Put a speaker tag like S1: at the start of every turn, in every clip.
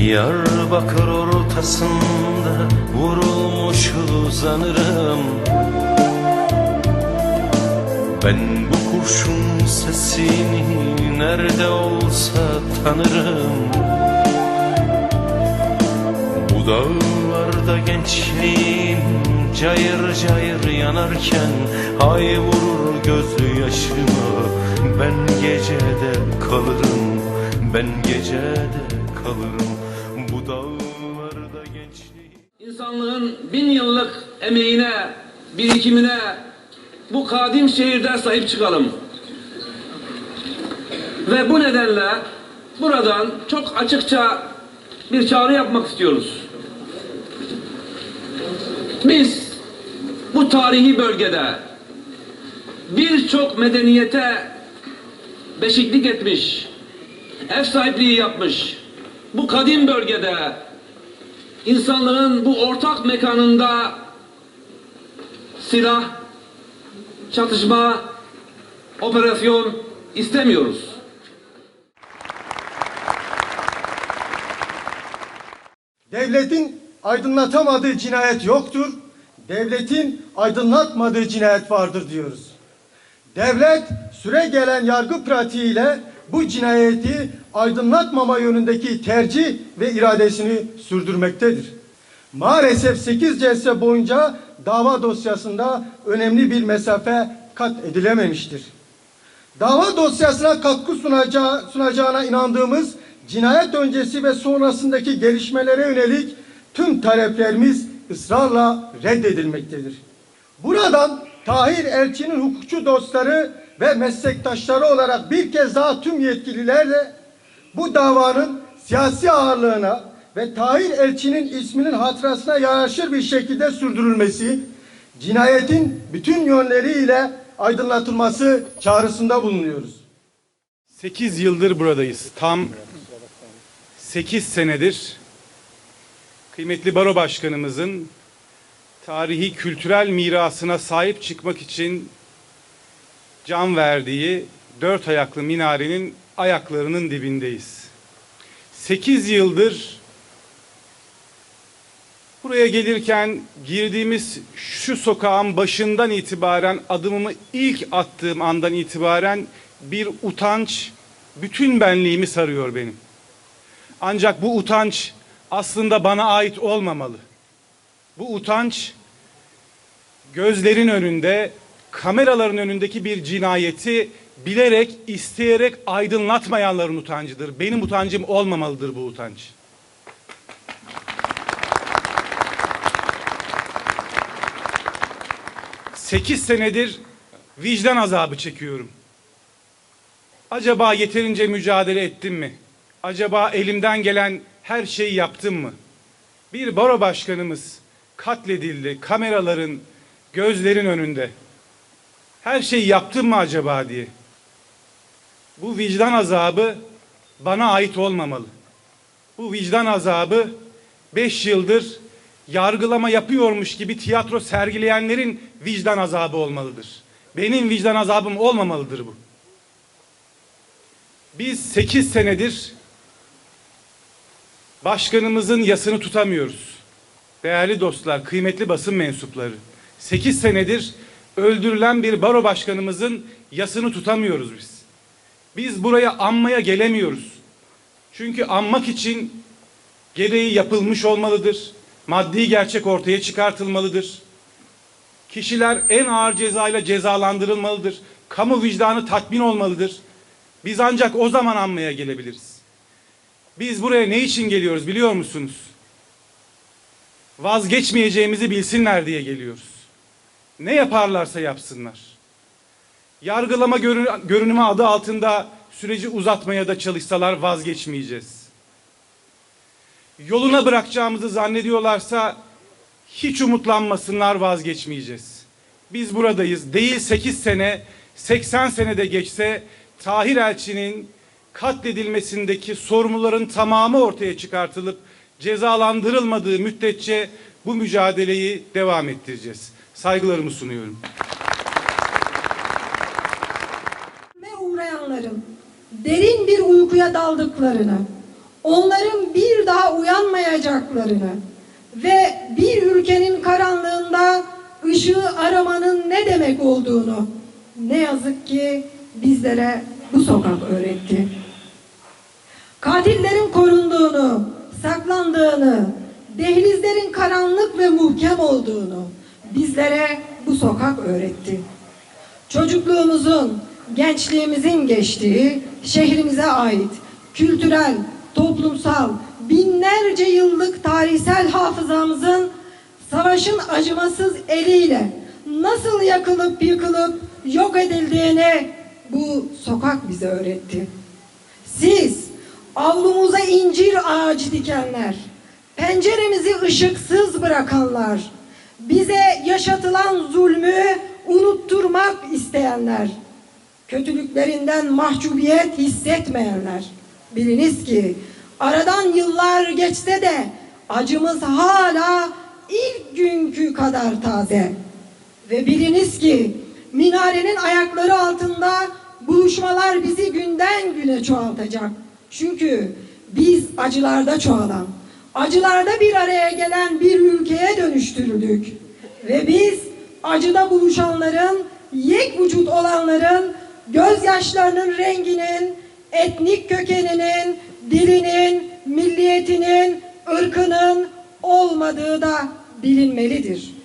S1: Diyarbakır ortasında vurulmuş uzanırım. Ben bu kurşun sesini nerede olsa tanırım. Bu dağlarda gençliğim cayır cayır yanarken Ay vurur gözü yaşıma. Ben gecede kalırım Ben gecede kalırım Bu dağlarda gençliğim
S2: İnsanlığın bin yıllık emeğine, birikimine bu kadim şehirde sahip çıkalım. Ve bu nedenle buradan çok açıkça bir çağrı yapmak istiyoruz. Biz bu tarihi bölgede birçok medeniyete beşiklik etmiş, ev sahipliği yapmış, bu kadim bölgede insanlığın bu ortak mekanında silah, çatışma, operasyon istemiyoruz.
S3: Devletin aydınlatamadığı cinayet yoktur. Devletin aydınlatmadığı cinayet vardır diyoruz. Devlet süre gelen yargı pratiğiyle bu cinayeti aydınlatmama yönündeki tercih ve iradesini sürdürmektedir. Maalesef 8 celse boyunca dava dosyasında önemli bir mesafe kat edilememiştir. Dava dosyasına katkı sunacağı, sunacağına inandığımız cinayet öncesi ve sonrasındaki gelişmelere yönelik tüm taleplerimiz ısrarla reddedilmektedir. Buradan Tahir Elçi'nin hukukçu dostları ve meslektaşları olarak bir kez daha tüm yetkililerle bu davanın siyasi ağırlığına ve Tahir Elçi'nin isminin hatırasına yaraşır bir şekilde sürdürülmesi, cinayetin bütün yönleriyle aydınlatılması çağrısında bulunuyoruz.
S4: 8 yıldır buradayız. Tam 8 senedir kıymetli baro başkanımızın tarihi kültürel mirasına sahip çıkmak için can verdiği dört ayaklı minarenin ayaklarının dibindeyiz. 8 yıldır buraya gelirken girdiğimiz şu sokağın başından itibaren adımımı ilk attığım andan itibaren bir utanç bütün benliğimi sarıyor benim. Ancak bu utanç aslında bana ait olmamalı. Bu utanç gözlerin önünde, kameraların önündeki bir cinayeti bilerek, isteyerek aydınlatmayanların utancıdır. Benim utancım olmamalıdır bu utanç. Sekiz senedir vicdan azabı çekiyorum. Acaba yeterince mücadele ettim mi? Acaba elimden gelen her şeyi yaptım mı? Bir baro başkanımız katledildi kameraların, gözlerin önünde. Her şeyi yaptım mı acaba diye. Bu vicdan azabı bana ait olmamalı. Bu vicdan azabı beş yıldır yargılama yapıyormuş gibi tiyatro sergileyenlerin vicdan azabı olmalıdır. Benim vicdan azabım olmamalıdır bu. Biz 8 senedir başkanımızın yasını tutamıyoruz. Değerli dostlar, kıymetli basın mensupları. 8 senedir öldürülen bir baro başkanımızın yasını tutamıyoruz biz. Biz buraya anmaya gelemiyoruz. Çünkü anmak için gereği yapılmış olmalıdır. Maddi gerçek ortaya çıkartılmalıdır. Kişiler en ağır cezayla cezalandırılmalıdır. Kamu vicdanı tatmin olmalıdır. Biz ancak o zaman anmaya gelebiliriz. Biz buraya ne için geliyoruz biliyor musunuz? Vazgeçmeyeceğimizi bilsinler diye geliyoruz. Ne yaparlarsa yapsınlar. Yargılama görün görünümü adı altında süreci uzatmaya da çalışsalar vazgeçmeyeceğiz. Yoluna bırakacağımızı zannediyorlarsa hiç umutlanmasınlar vazgeçmeyeceğiz. Biz buradayız. Değil 8 sene, 80 senede geçse Tahir Elçi'nin katledilmesindeki sorumluların tamamı ortaya çıkartılıp cezalandırılmadığı müddetçe bu mücadeleyi devam ettireceğiz. Saygılarımı sunuyorum.
S5: ve uğrayanların derin bir uykuya daldıklarını, onların bir daha uyanmayacaklarını ve bir ülkenin karanlığında ışığı aramanın ne demek olduğunu ne yazık ki bizlere bu sokak öğretti. Katillerin korunduğunu, saklandığını, dehlizlerin karanlık ve muhkem olduğunu bizlere bu sokak öğretti. Çocukluğumuzun, gençliğimizin geçtiği şehrimize ait kültürel, toplumsal, binlerce yıllık tarihsel hafızamızın savaşın acımasız eliyle nasıl yakılıp yıkılıp yok edildiğini bu sokak bize öğretti. Siz avlumuza incir ağacı dikenler, penceremizi ışıksız bırakanlar, bize yaşatılan zulmü unutturmak isteyenler, kötülüklerinden mahcubiyet hissetmeyenler. Biliniz ki aradan yıllar geçse de acımız hala ilk günkü kadar taze. Ve biliniz ki minarenin ayakları altında buluşmalar bizi günden güne çoğaltacak. Çünkü biz acılarda çoğalan, acılarda bir araya gelen bir ülkeye dönüştürüldük. Ve biz acıda buluşanların, yek vücut olanların gözyaşlarının renginin, etnik kökeninin, dilinin, milliyetinin, ırkının olmadığı da bilinmelidir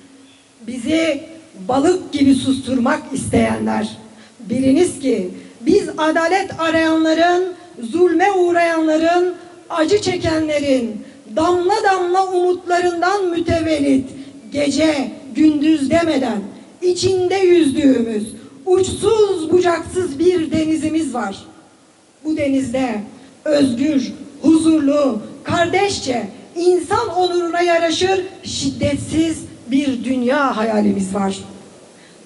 S5: bizi balık gibi susturmak isteyenler. Biliniz ki biz adalet arayanların, zulme uğrayanların, acı çekenlerin, damla damla umutlarından mütevellit, gece gündüz demeden içinde yüzdüğümüz uçsuz bucaksız bir denizimiz var. Bu denizde özgür, huzurlu, kardeşçe, insan onuruna yaraşır şiddetsiz bir dünya hayalimiz var.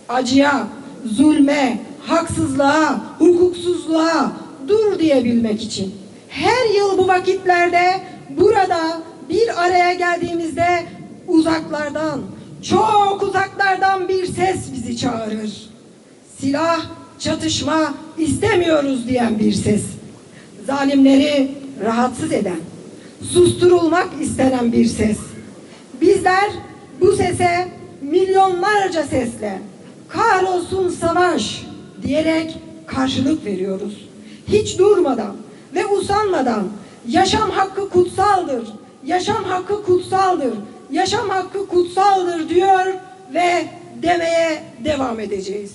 S5: Acıya, zulme, haksızlığa, hukuksuzluğa dur diyebilmek için. Her yıl bu vakitlerde burada bir araya geldiğimizde uzaklardan, çok uzaklardan bir ses bizi çağırır. Silah, çatışma istemiyoruz diyen bir ses. Zalimleri rahatsız eden, susturulmak istenen bir ses. Bizler bu sese milyonlarca sesle kahrolsun savaş diyerek karşılık veriyoruz. Hiç durmadan ve usanmadan yaşam hakkı kutsaldır, yaşam hakkı kutsaldır, yaşam hakkı kutsaldır diyor ve demeye devam edeceğiz.